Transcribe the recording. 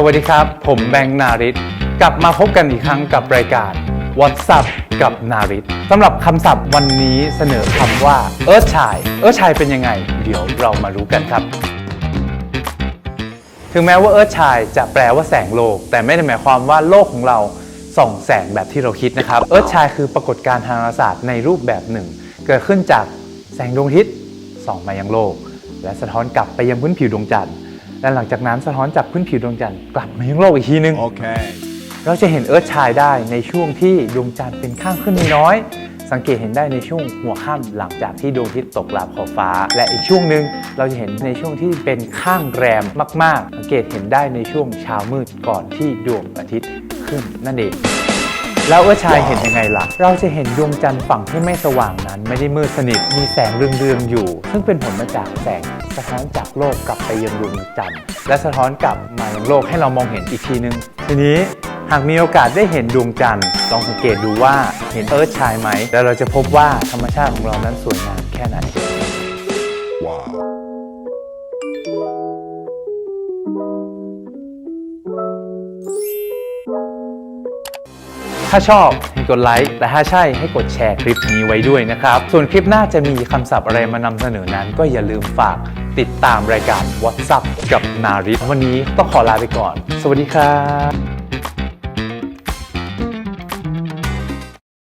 สวัสดีครับ ผมแบงค์นาริตกลับมาพบกันอีกครั้งกับรายการ WhatsApp กับนาริตสำหรับคำศัพท์วันนี้เสนอคำว่า เอิร์ธชาย เอิร์ธชายเป็นยังไง เดี๋ยวเรามารู้กันครับ ถึงแม้ว่าเอิร์ธชายจะแปลว่าแสงโลก แต่ไม่ได้หมายความว่าโลกของเราส่องแสงแบบที่เราคิดนะครับ เอิร์ธชายคือปรากฏการณ์ทางดาราศาสตร์ในรูปแบบหนึ่ง เกิดขึ้นจากแสงดวงอาทิตย์ส่องมายังโลก และสะท้อนกลับไปยังพื้นผิวดวงจันทร์ และหลังจากนั้นสะท้อนจากพื้นผิวดวงจันทร์กลับมายังโลกอีกทีนึง Okay. เราจะเห็นเอิร์ธชายได้ในช่วงที่ดวงจันทร์เป็นข้างขึ้นน้อยๆสังเกตเห็นได้ในช่วงหัวค่ำหลังจากที่ดวงอาทิตย์ตกลับขอบฟ้า และอีกช่วงหนึ่งเราจะเห็นในช่วงที่เป็นข้างแรมมาก ๆ สังเกตเห็นได้ในช่วงเช้ามืดก่อนที่ดวงอาทิตย์ขึ้นนั่นเอง แล้วเอิร์ธชายเห็นยังไงล่ะ เราจะเห็นดวงจันทร์ฝั่งที่ไม่สว่างนั้น ไม่ได้มืดสนิท มีแสงเรืองๆอยู่ ซึ่งเป็นผลมาจากแสงสะท้อนจากโลกกลับไปยังดวงจันทร์ และสะท้อนกลับมายังโลกให้เรามองเห็นอีกทีนึง ทีนี้หากมีโอกาสได้เห็นดวงจันทร์ ลองสังเกตดูว่าเห็นเอิร์ธชายไหม แล้วเราจะพบว่าธรรมชาติของเรานั้นสวยงามแค่ไหน ถ้าชอบให้กดไลค์และถ้าใช่ให้กดแชร์คลิปนี้ไว้ด้วยนะครับ ส่วนคลิปหน้าจะมีคำศัพท์อะไรมานำเสนอนั้น ก็อย่าลืมฝากติดตามรายการ WhatsApp กับนาริสวันนี้ต้องขอลาไปก่อน สวัสดีครับ